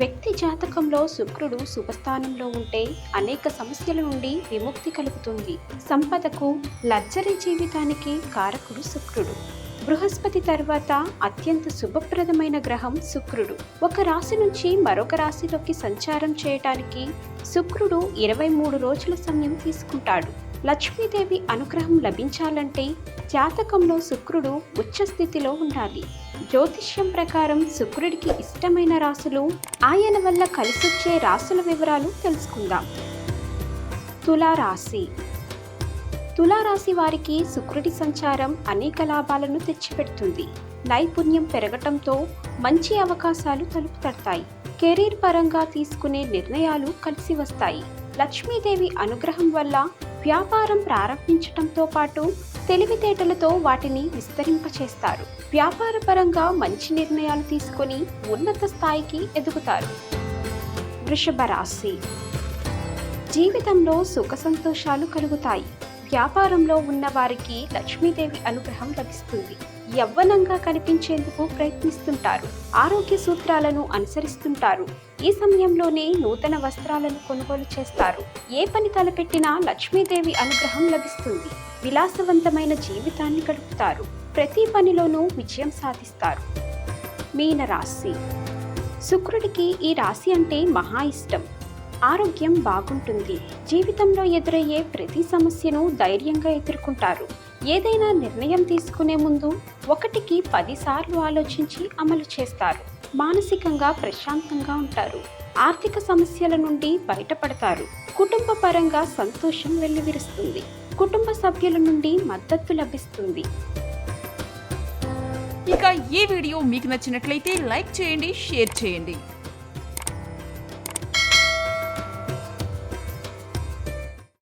వ్యక్తి జాతకంలో శుక్రుడు శుభస్థానంలో ఉంటే అనేక సమస్యల నుండి విముక్తి కలుగుతుంది. సంపదకు లగ్జరీ జీవితానికి కారకుడు శుక్రుడు. బృహస్పతి తర్వాత అత్యంత శుభప్రదమైన గ్రహం శుక్రుడు. ఒక రాశి నుంచి మరొక రాశిలోకి సంచారం చేయటానికి శుక్రుడు ఇరవై మూడు రోజుల సమయం తీసుకుంటాడు. లక్ష్మీదేవి అనుగ్రహం లభించాలంటే జాతకంలో శుక్రుడు ఉచ్చస్థితిలో ఉండాలి. జ్యోతిష్యం ప్రకారం శుక్రుడికి ఇష్టమైన రాశులు ఆయన వల్ల కలిసొచ్చే రాశుల వివరాలు తెలుసుకుందాం. తులారాశి. తులారాశి వారికి శుక్రుడి సంచారం అనేక లాభాలను తెచ్చిపెడుతుంది. నైపుణ్యం పెరగటంతో మంచి అవకాశాలు తలుపుతడతాయి. కెరీర్ పరంగా తీసుకునే నిర్ణయాలు కలిసి వస్తాయి. లక్ష్మీదేవి అనుగ్రహం వల్ల వ్యాపారం ప్రారంభించటంతో పాటు తెలివితేటలతో వాటిని విస్తరింపచేస్తారు. వ్యాపారపరంగా మంచి నిర్ణయాలు తీసుకొని ఉన్నత స్థాయికి ఎదుగుతారు. వృషభ రాశి జీవితంలో సుఖ సంతోషాలు కలుగుతాయి. వ్యాపారంలో ఉన్న వారికి లక్ష్మీదేవి అనుగ్రహం లభిస్తుంది. యవ్వనంగా కనిపించేందుకు ప్రయత్నిస్తుంటారు. ఆరోగ్య సూత్రాలను అనుసరిస్తుంటారు. ఈ సమయంలోనే నూతన వస్త్రాలను కొనుగోలు చేస్తారు. ఏ పని తలపెట్టినా లక్ష్మీదేవి అనుగ్రహం లభిస్తుంది. విలాసవంతమైన జీవితాన్ని గడుపుతారు. ప్రతి పనిలోనూ విజయం సాధిస్తారు. మీన రాశి శుక్రుడికి ఈ రాశి అంటే మహా ఇష్టం. ఆరోగ్యం బాగుంటుంది. జీవితంలో ఎదురయ్యే ప్రతి సమస్యను ధైర్యంగా ఎదుర్కొంటారు. ఏదైనా నిర్ణయం తీసుకునే ముందు ఒకటికి పదిసార్లు ఆలోచించి అమలు చేస్తారు. మానసికంగా ప్రశాంతంగా ఉంటారు. ఆర్థిక సమస్యల నుండి బయటపడతారు. కుటుంబ పరంగా సంతోషం వెల్లివిరుస్తుంది. కుటుంబ సభ్యుల నుండి మద్దతు లభిస్తుంది. ఇక ఈ వీడియో మీకు నచ్చినట్లయితే లైక్ చేయండి షేర్ చేయండి.